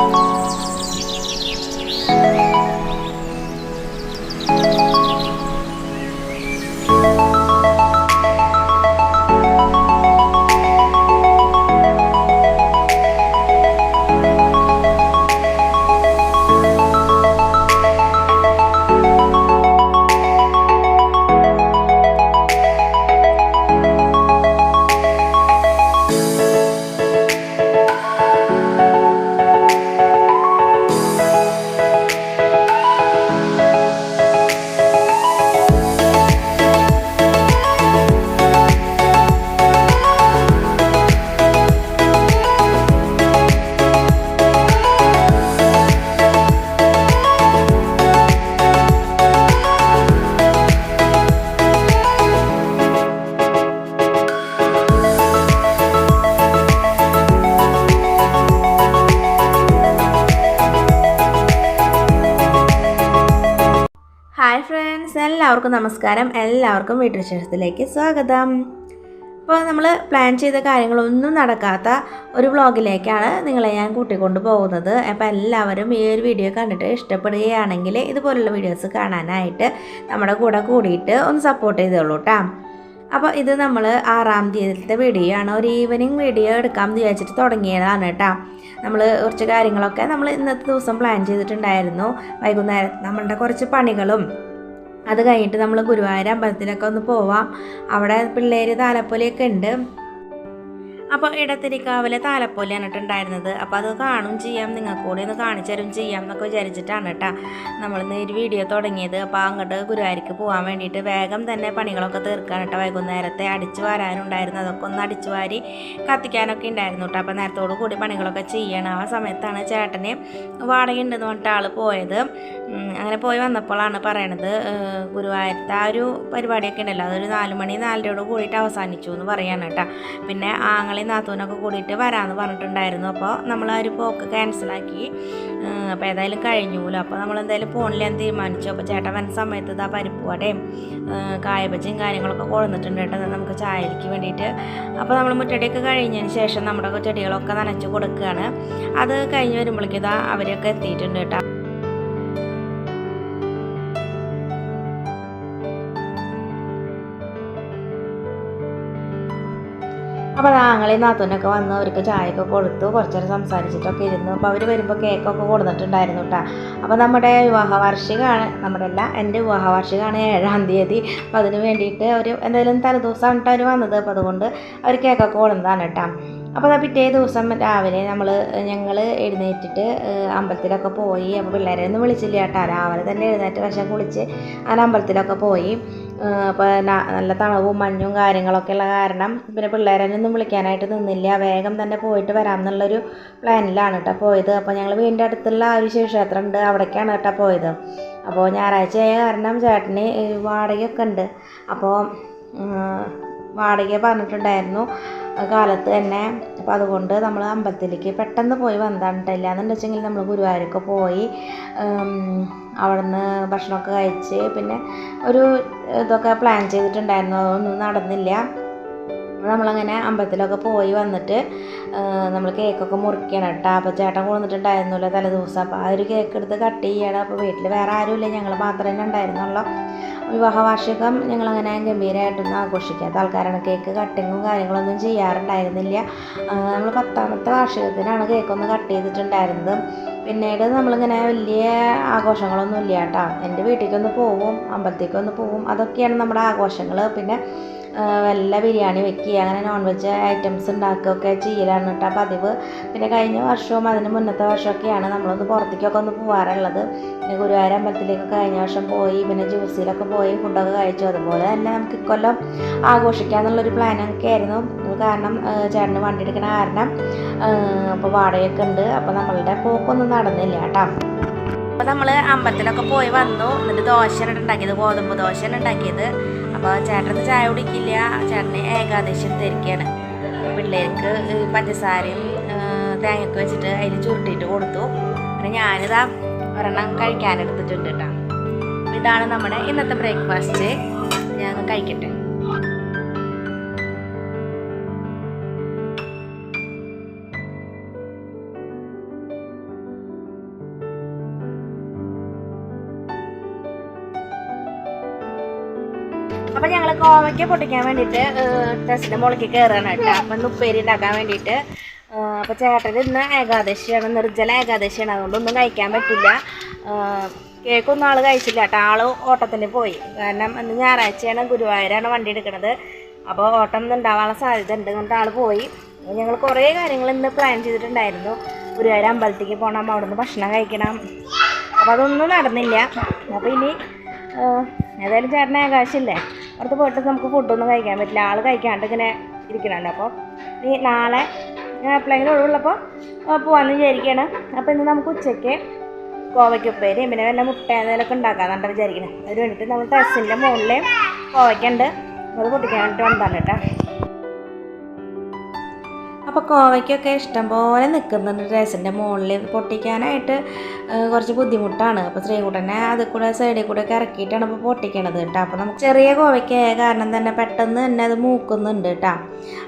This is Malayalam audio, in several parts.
Thank you. ഹായ് ഫ്രണ്ട്സ് എല്ലാവർക്കും നമസ്കാരം. എല്ലാവർക്കും വീട്ടുവിശേഷത്തിലേക്ക് സ്വാഗതം. അപ്പോൾ നമ്മൾ പ്ലാൻ ചെയ്ത കാര്യങ്ങളൊന്നും നടക്കാത്ത ഒരു വ്ളോഗിലേക്കാണ് നിങ്ങളെ ഞാൻ കൂട്ടിക്കൊണ്ട് പോകുന്നത്. അപ്പോൾ എല്ലാവരും ഈ ഒരു വീഡിയോ കണ്ടിട്ട് ഇഷ്ടപ്പെടുകയാണെങ്കിൽ ഇതുപോലുള്ള വീഡിയോസ് കാണാനായിട്ട് നമ്മുടെ കൂടെ കൂടിയിട്ട് ഒന്ന് സപ്പോർട്ട് ചെയ്തോളൂ കേട്ടോ അപ്പോൾ ഇത് നമ്മൾ ആറാം തീയതിയിലത്തെ വീഡിയോ ആണ്. ഒരു ഈവനിങ് വീഡിയോ എടുക്കാമെന്ന് വിചാരിച്ചിട്ട് തുടങ്ങിയതാണ് കേട്ടോ. നമ്മൾ കുറച്ച് കാര്യങ്ങളൊക്കെ നമ്മൾ ഇന്നത്തെ ദിവസം പ്ലാൻ ചെയ്തിട്ടുണ്ടായിരുന്നു. വൈകുന്നേരം നമ്മളുടെ കുറച്ച് പണികളും അത് കഴിഞ്ഞിട്ട് നമ്മൾ ഗുരുവായൂർ അമ്പലത്തിലൊക്കെ ഒന്ന് പോവാം. അവിടെ പിള്ളേർ താലപ്പൊലിയൊക്കെ ഉണ്ട്. അപ്പോൾ ഇടത്തിരിക്കാവിലെ താലപ്പൊലിയാണ് ഉണ്ടായിരുന്നത് അപ്പോൾ അത് കാണും ചെയ്യാം. നിങ്ങൾക്ക് കൂടി ഒന്ന് കാണിച്ചു തരും ചെയ്യാം എന്നൊക്കെ വിചാരിച്ചിട്ടാണ് കേട്ടോ നമ്മളിന്ന് ഒരു വീഡിയോ തുടങ്ങിയത്. അപ്പോൾ അങ്ങോട്ട് ഗുരുവായൂർക്ക് പോകാൻ വേണ്ടിയിട്ട് വേഗം തന്നെ പണികളൊക്കെ തീർക്കാൻ കേട്ടോ വൈകുന്നേരത്തെ അടിച്ചു വാരാനുണ്ടായിരുന്നു. അതൊക്കെ ഒന്ന് അടിച്ചു വാരി കത്തിക്കാനൊക്കെ ഉണ്ടായിരുന്നു കേട്ടോ. അപ്പോൾ നേരത്തോടു കൂടി പണികളൊക്കെ ചെയ്യണം. ആ സമയത്താണ് ചേട്ടന് വാടക ഉണ്ടെന്ന് പറഞ്ഞിട്ട് ആൾ പോയത്. അങ്ങനെ പോയി വന്നപ്പോഴാണ് പറയണത് ഗുരുവായൂരത്തെ ആ ഒരു പരിപാടിയൊക്കെ ഉണ്ടല്ലോ. അതൊരു നാല് മണി നാലരയോട് കൂടിയിട്ട് അവസാനിച്ചു എന്ന് പറയാണ് കേട്ടോ. പിന്നെ ആങ്ങളെയും നാത്തൂനൊക്കെ കൂടിയിട്ട് വരാമെന്ന് പറഞ്ഞിട്ടുണ്ടായിരുന്നു. അപ്പോൾ നമ്മൾ ആ ഒരു പോക്ക് ക്യാൻസലാക്കി അപ്പോൾ ഏതായാലും കഴിഞ്ഞൂല്ലോ അപ്പോൾ നമ്മൾ എന്തായാലും പോണില്ലാന്ന് തീരുമാനിച്ചു. അപ്പോൾ ചേട്ടൻ വന്ന സമയത്ത് ഇതാ പരിപ്പ് വടയും കായബജ്ജിയും കാര്യങ്ങളൊക്കെ കൊഴന്നിട്ടുണ്ട് കേട്ടോ. നമുക്ക് ചായക്ക് വേണ്ടിയിട്ട്. അപ്പോൾ നമ്മൾ മുറ്റടിയൊക്കെ കഴിഞ്ഞതിന് ശേഷം നമ്മുടെ ചെടികളൊക്കെ നനച്ച് കൊടുക്കുകയാണ് അത് കഴിഞ്ഞ് വരുമ്പോഴേക്കും ഇതാ അവരൊക്കെ എത്തിയിട്ടുണ്ട് കേട്ടോ. അപ്പോൾ ആങ്ങളെയും നാത്തൂനൊക്കെ വന്ന് അവർക്ക് ചായയൊക്കെ കൊടുത്തു കുറച്ചു നേരം സംസാരിച്ചിട്ടൊക്കെ ഇരുന്നു. അപ്പോൾ അവർ വരുമ്പോൾ കേക്കൊക്കെ കൊടുത്തിട്ടുണ്ടായിരുന്നു കേട്ടോ അപ്പോൾ നമ്മുടെ വിവാഹ വാർഷികമാണ് നമ്മുടെ അല്ല എന്റെ വിവാഹ വാർഷികമാണ് ഏഴാം തീയതി. അപ്പോൾ അതിന് വേണ്ടിയിട്ട് അവർ എന്തായാലും തലേദിവസമാണ് കേട്ടോ അവർ വന്നത്. അപ്പോൾ അതുകൊണ്ട് അവർ കേക്കൊക്കെ കൊടുന്നതാണ് കേട്ടോ അപ്പോൾ പിറ്റേ ദിവസം രാവിലെ നമ്മൾ ഞങ്ങൾ എഴുന്നേറ്റിട്ട് അമ്പലത്തിലൊക്കെ പോയി. അപ്പോൾ പിള്ളേരെ ഒന്നും വിളിച്ചില്ല കേട്ടോ. രാവിലെ തന്നെ എഴുന്നേറ്റ് പക്ഷേ കുളിച്ച് അങ്ങനെ അമ്പലത്തിലൊക്കെ പോയി. അപ്പോൾ നല്ല തണുവും മഞ്ഞും കാര്യങ്ങളൊക്കെ ഉള്ള കാരണം പിന്നെ പിള്ളേരെ ഒന്നും വിളിക്കാനായിട്ട് നിന്നില്ല. വേഗം തന്നെ പോയിട്ട് വരാം എന്നുള്ളൊരു പ്ലാനിലാണ് കേട്ടോ പോയത്. അപ്പോൾ ഞങ്ങൾ വീടിന്റെ അടുത്തുള്ള ആ ഒരു ശിവക്ഷേത്രം ഉണ്ട്. അവിടേക്കാണ് കേട്ടോ പോയത്. അപ്പോൾ ഞായറാഴ്ച ആയ കാരണം ചേട്ടന് വാടകയൊക്കെ ഉണ്ട്. അപ്പോൾ വാടക പറഞ്ഞിട്ടുണ്ടായിരുന്നു. കാലത്ത് തന്നെ. അപ്പോൾ അതുകൊണ്ട് നമ്മൾ അമ്പലത്തിലേക്ക് പെട്ടെന്ന് പോയി വന്നതാണ് കേട്ടോ വെച്ചെങ്കിൽ നമ്മൾ ഗുരുവായൂരൊക്കെ പോയി അവിടുന്ന് ഭക്ഷണമൊക്കെ കഴിച്ച് പിന്നെ ഒരു ഇതൊക്കെ പ്ലാൻ ചെയ്തിട്ടുണ്ടായിരുന്നു. അതൊന്നും നടന്നില്ല. നമ്മളങ്ങനെ അമ്പലത്തിലൊക്കെ പോയി വന്നിട്ട് നമ്മൾ കേക്കൊക്കെ മുറിക്കണം കേട്ടോ. അപ്പോൾ ചേട്ടൻ കൊണ്ടുവന്നിട്ടുണ്ടായിരുന്നല്ലോ തലേദിവസം. അപ്പോൾ ആ ഒരു കേക്ക് എടുത്ത് കട്ട് ചെയ്യണം. അപ്പോൾ വീട്ടിൽ വേറെ ആരുമില്ല. ഞങ്ങൾ മാത്രം തന്നെ ഉണ്ടായിരുന്നുള്ളൂ. വിവാഹ വാർഷികം ഞങ്ങളങ്ങനെ ഗംഭീരമായിട്ടൊന്നും ആഘോഷിക്കാത്ത ആൾക്കാരാണ്. കേക്ക് കട്ടിങ്ങും കാര്യങ്ങളൊന്നും ചെയ്യാറുണ്ടായിരുന്നില്ല. നമ്മൾ പത്താമത്തെ വാർഷികത്തിനാണ് കേക്കൊന്ന് കട്ട് ചെയ്തിട്ടുണ്ടായിരുന്നത്. പിന്നീട് നമ്മളിങ്ങനെ വലിയ ആഘോഷങ്ങളൊന്നും ഇല്ല കേട്ടോ. എന്റെ വീട്ടിലേക്കൊന്ന് പോവും അമ്പലത്തേക്കൊന്ന് പോവും. അതൊക്കെയാണ് നമ്മുടെ ആഘോഷങ്ങൾ പിന്നെ വല്ല ബിരിയാണി വെക്കുക അങ്ങനെ നോൺ വെജ് ഐറ്റംസ് ഉണ്ടാക്കുകയൊക്കെ ചെയ്യലാണ് കേട്ടോ. പതിവ് പിന്നെ കഴിഞ്ഞ വർഷവും അതിന് മുന്നത്തെ വർഷമൊക്കെയാണ് നമ്മളൊന്ന് പുറത്തേക്കൊക്കെ ഒന്ന് പോകാറുള്ളത് പിന്നെ ഗുരുവായൂർ അമ്പലത്തിലേക്കൊക്കെ കഴിഞ്ഞ വർഷം പോയി പിന്നെ ജ്യൂസിലൊക്കെ പോയി ഫുഡൊക്കെ കഴിച്ചു. അതുപോലെ തന്നെ നമുക്ക് ഇക്കൊല്ലം ആഘോഷിക്കാന്നുള്ളൊരു പ്ലാനൊക്കെ ആയിരുന്നു. കാരണം ചേട്ടന് വണ്ടി എടുക്കണ കാരണം അപ്പോൾ വാടകയൊക്കെ ഉണ്ട്. അപ്പോൾ നമ്മളുടെ പോക്കൊന്നും നടന്നില്ല കേട്ടോ. അപ്പോൾ നമ്മൾ അമ്പലത്തിലൊക്കെ പോയി വന്നു. എന്നിട്ട് ദോശയാണ് ഉണ്ടാക്കിയത് ഗോതമ്പ് ദോശയാണ് ഉണ്ടാക്കിയത്. അപ്പോൾ ചേട്ടന് ചായ കുടിക്കില്ല. ചേട്ടന് ഏകാദേശം ധരിക്കുകയാണ് പിള്ളേർക്ക് പഞ്ചസാരയും തേങ്ങയൊക്കെ വെച്ചിട്ട് അതിൽ ചുരുട്ടിയിട്ട് കൊടുത്തു. പിന്നെ ഞാനിതാ ഒരെണ്ണം കഴിക്കാനെടുത്തിട്ടുണ്ട് കേട്ടോ. ഇതാണ് നമ്മുടെ ഇന്നത്തെ ബ്രേക്ക്ഫാസ്റ്റ്. ഞാൻ കഴിക്കട്ടെ. കോവയ്ക്ക പൊട്ടിക്കാൻ വേണ്ടിയിട്ട് ടെസ്റ്റിന്റെ മുളക്കി കയറുകയാണ് കേട്ടോ. അപ്പം ഉപ്പേരി ഉണ്ടാക്കാൻ വേണ്ടിയിട്ട് അപ്പൊ ചേട്ടൻ ഇന്ന് ഏകാദശിയാണ് നിർജല ഏകാദശിയാണ്. അതുകൊണ്ട് ഒന്നും കഴിക്കാൻ പറ്റില്ല. കേക്കൊന്നും ആൾ കഴിച്ചില്ല കേട്ടോ. ആൾ ഓട്ടത്തിന് പോയി. കാരണം ഇന്ന് ഞായറാഴ്ചയാണ് ഗുരുവായൂരാണ് വണ്ടി എടുക്കുന്നത് അപ്പോൾ ഓട്ടം ഉണ്ടാവാനുള്ള സാധ്യത ഉണ്ട്. എന്നിട്ട് ആൾ പോയി. ഞങ്ങൾ കുറേ കാര്യങ്ങൾ ഇന്ന് പ്ലാൻ ചെയ്തിട്ടുണ്ടായിരുന്നു. ഗുരുവായൂർ അമ്പലത്തേക്ക് പോകണം അവിടെ നിന്ന് ഭക്ഷണം കഴിക്കണം. അപ്പോൾ അതൊന്നും നടന്നില്ല. അപ്പോൾ ഇനി ഏതായാലും ചേട്ടന് ആകാശമില്ലേ പുറത്ത് പോയിട്ട് നമുക്ക് ഫുഡൊന്നും കഴിക്കാൻ പറ്റില്ല. ആൾ കഴിക്കാണ്ട് ഇങ്ങനെ ഇരിക്കണുണ്ട്. അപ്പോൾ നീ നാളെ ഞാൻ എപ്പോഴെങ്കിലും ഒഴിവുള്ളപ്പോൾ പോകാമെന്ന് വിചാരിക്കുകയാണ് അപ്പോൾ ഇന്ന് നമുക്ക് ഉച്ചയ്ക്ക് കോവയ്ക്കുപ്പേരി പിന്നെ വല്ല മുട്ട എന്തെങ്കിലുമൊക്കെ ഉണ്ടാക്കാമെന്നാണ് വിചാരിക്കുന്നത് അതിന് വേണ്ടിയിട്ട് നമ്മൾ ടെറസിന്റെ മുകളിൽ കോവയ്ക്കുണ്ട്. അത് പൊട്ടിക്കാൻ വേണ്ടിയിട്ട് വന്നതാണ് കേട്ടോ. അപ്പോൾ കോവയ്ക്കൊക്കെ ഇഷ്ടം പോലെ നിൽക്കുന്നുണ്ട് ഡ്രസ്സിന്റെ മുകളിൽ പൊട്ടിക്കാനായിട്ട് കുറച്ച് ബുദ്ധിമുട്ടാണ്. അപ്പോൾ ശ്രീകുട്ടനെ അതിൽ കൂടെ സൈഡിൽ കൂടെ ഒക്കെ ഇറക്കിയിട്ടാണ് ഇപ്പോൾ പൊട്ടിക്കണത് കേട്ടോ. അപ്പോൾ നമുക്ക് ചെറിയ കോവയ്ക്കായ കാരണം തന്നെ പെട്ടെന്ന് തന്നെ അത് മൂക്കുന്നുണ്ട് കേട്ടോ.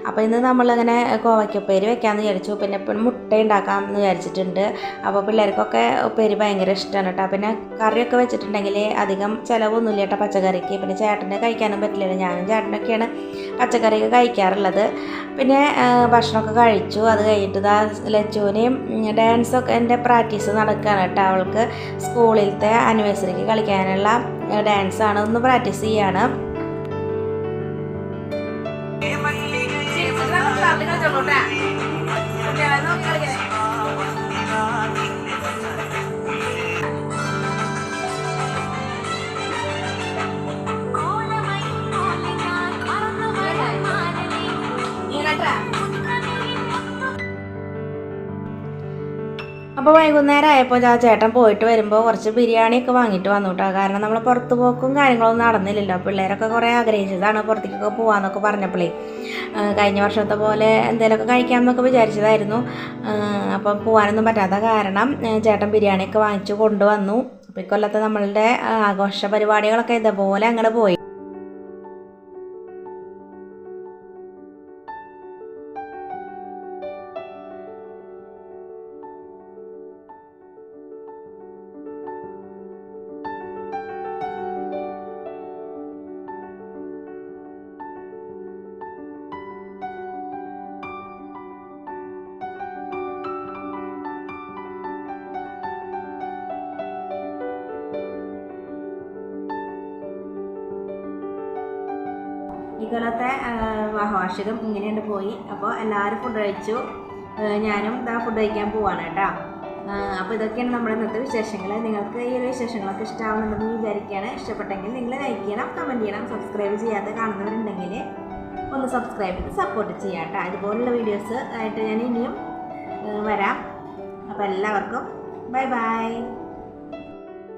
അപ്പോൾ ഇന്ന് നമ്മളിങ്ങനെ കോവയ്ക്കുപ്പേരി വെക്കാമെന്ന് വിചാരിച്ചു. പിന്നെ മുട്ട മുട്ട ഉണ്ടാക്കാമെന്ന് വിചാരിച്ചിട്ടുണ്ട്. അപ്പോൾ പിള്ളേർക്കൊക്കെ ഉപ്പേരി ഭയങ്കര ഇഷ്ടമാണ് കേട്ടോ. പിന്നെ കറിയൊക്കെ വെച്ചിട്ടുണ്ടെങ്കിൽ അധികം ചിലവൊന്നുമില്ല കേട്ടോ പച്ചക്കറിക്ക്. പിന്നെ ചേട്ടന് കഴിക്കാനും പറ്റില്ല ഞാനും ചേട്ടനൊക്കെയാണ് പച്ചക്കറിയൊക്കെ കഴിക്കാറുള്ളത്. പിന്നെ ആ, ഭക്ഷണമൊക്കെ കഴിച്ചു. അത് കഴിഞ്ഞിട്ട് ഇതാ ലച്ചുവിനെയും ഡാൻസൊക്കെ എന്റെ പ്രാക്ടീസ് നടക്കുകയാണ് കേട്ടോ. അവൾക്ക് സ്കൂളിലത്തെ ആനിവേഴ്സറിക്ക് കളിക്കാനുള്ള ഡാൻസാണ് ഒന്ന് പ്രാക്ടീസ് ചെയ്യാണ്. അപ്പോൾ വൈകുന്നേരം ആയപ്പോൾ ആ ചേട്ടൻ പോയിട്ട് വരുമ്പോൾ കുറച്ച് ബിരിയാണിയൊക്കെ വാങ്ങിയിട്ട് വന്നു കേട്ടോ കാരണം നമ്മൾ പുറത്ത് പോക്കും കാര്യങ്ങളൊന്നും നടന്നില്ലല്ലോ. പിള്ളേരൊക്കെ കുറേ ആഗ്രഹിച്ചതാണ് പുറത്തേക്കൊക്കെ പോകാമെന്നൊക്കെ പറഞ്ഞപ്പോഴേ കഴിഞ്ഞ വർഷത്തെ പോലെ എന്തെങ്കിലുമൊക്കെ കഴിക്കാമെന്നൊക്കെ വിചാരിച്ചതായിരുന്നു. അപ്പം പോകാനൊന്നും പറ്റാത്ത കാരണം ചേട്ടൻ ബിരിയാണിയൊക്കെ വാങ്ങിച്ചു കൊണ്ടുവന്നു. അപ്പോൾ ഇക്കൊല്ലത്തെ നമ്മളുടെ ആഘോഷ പരിപാടികളൊക്കെ ഇതേപോലെ അങ്ങോട്ട് പോയി. കൊല്ലത്തെ വിവാഹവാർഷികം ഇങ്ങനെയുണ്ട് പോയി. അപ്പോൾ എല്ലാവരും ഫുഡ് കഴിച്ചു. ഞാനും ഇതാ ഫുഡ് കഴിക്കാൻ പോവാണ് കേട്ടോ. അപ്പോൾ ഇതൊക്കെയാണ് നമ്മുടെ ഇന്നത്തെ വിശേഷങ്ങൾ നിങ്ങൾക്ക് ഈ ഒരു വിശേഷങ്ങളൊക്കെ ഇഷ്ടമാവുന്നുണ്ടെന്ന് വിചാരിക്കുകയാണ് ഇഷ്ടപ്പെട്ടെങ്കിൽ നിങ്ങൾ ലൈക്ക് ചെയ്യണം കമന്റ് ചെയ്യണം സബ്സ്ക്രൈബ് ചെയ്യാതെ കാണുന്നവരുണ്ടെങ്കിൽ ഒന്ന് സബ്സ്ക്രൈബ് ചെയ്ത് സപ്പോർട്ട് ചെയ്യാം കേട്ടോ. ഇതുപോലുള്ള വീഡിയോസ് ആയിട്ട് ഞാൻ ഇനിയും വരാം. അപ്പോൾ എല്ലാവർക്കും ബൈ ബൈ